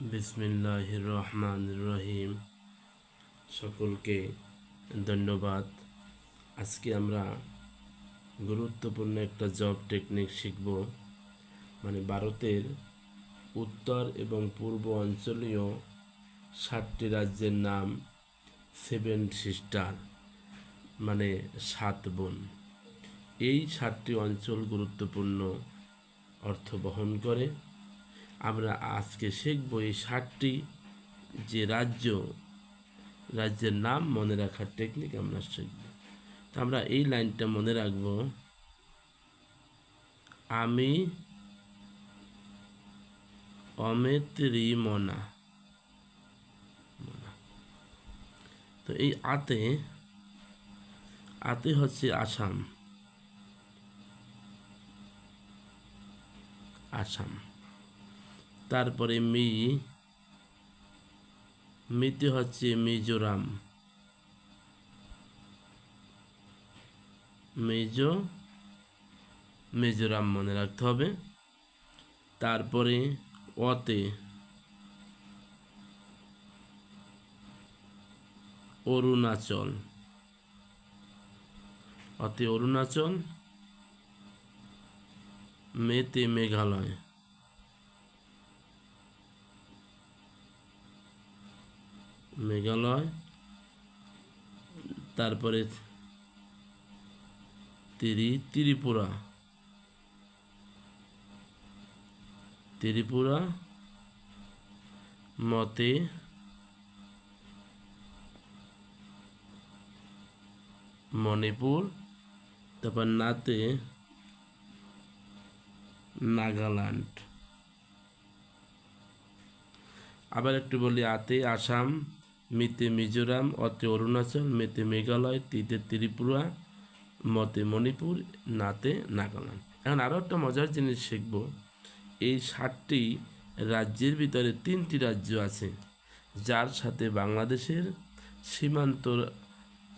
বিসমিল্লাহ রহমান রহিম সকলকে ধন্যবাদ। আজকে আমরা গুরুত্বপূর্ণ একটা জব টেকনিক শিখব। মানে ভারতের উত্তর এবং পূর্ব অঞ্চলীয় সাতটি রাজ্যের নাম সেভেন সিস্টার মানে সাত বোন। এই সাতটি অঞ্চল গুরুত্বপূর্ণ অর্থ বহন করে। আমরা আজকে শিখব এই ষাটটি যে রাজ্য, রাজ্যের নাম মনে রাখার টেকনিক আমরা শিখব। তো আমরা এই লাইনটা মনে রাখব, আমি অমিত রিমনা মনা। তো এই আতে আতে হচ্ছে আসাম। আসাম। তারপরে মি, মিতে হচ্ছে মিজোরাম। মিজো, মিজোরাম মনে রাখতে হবে। তারপরে অতে অরুণাচল। অতে অরুণাচল, মেতে মেঘালয়। মেঘালয়, তারপরে তিরি, ত্রিপুরা। ত্রিপুরা, মতে মণিপুর, তারপর নাতে নাগাল্যান্ড। আবার একটু বলি আতে, আসাম মিতে মিজোরাম অতে অরুণাচল, মেতে মেঘালয়, তিতে ত্রিপুরা, মতে মণিপুর, নাতে নাগাল্যান্ড। এখন আরও একটা মজার জিনিস শিখব। এই ষাটটি রাজ্যের ভিতরে তিনটি রাজ্য আছে, যার সাথে বাংলাদেশের সীমান্ত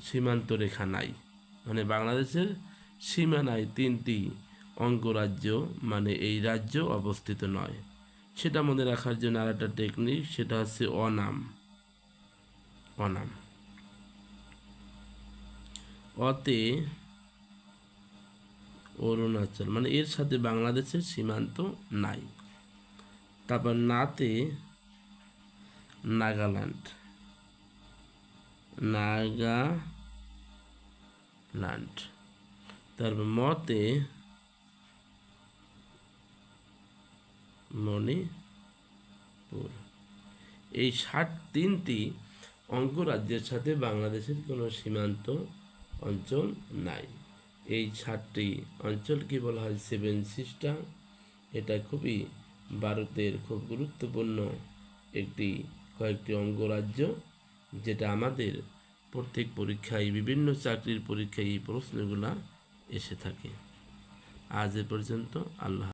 সীমান্ত রেখা নাই। মানে বাংলাদেশের সীমানায় তিনটি অঙ্গরাজ্য মানে এই রাজ্য অবস্থিত নয়। সেটা মনে রাখার জন্য আর একটা টেকনিক সেটা হচ্ছে অনাম। অনাম অতে অরুণাচল মানে এর সাথে বাংলাদেশের সীমান্ত নাই। তারপর নাতে নাগাল্যান্ড। নাগাল্যান্ড। তারপর মতে মণিপুর। এই ষাট তিনটি অঙ্গরাজ্যের সাথে বাংলাদেশের কোনো সীমান্ত অঞ্চল নাই। এই ষাটটি অঞ্চলকে বলা হয়? সেভেন সিস্টার এটা খুবই ভারতের খুব গুরুত্বপূর্ণ একটি, কয়েকটি অঙ্গরাজ্য যেটা আমাদের প্রত্যেক পরীক্ষায়, বিভিন্ন চাকরির পরীক্ষায় এই প্রশ্নগুলা এসে থাকে। আজ এ পর্যন্ত আল্লাহ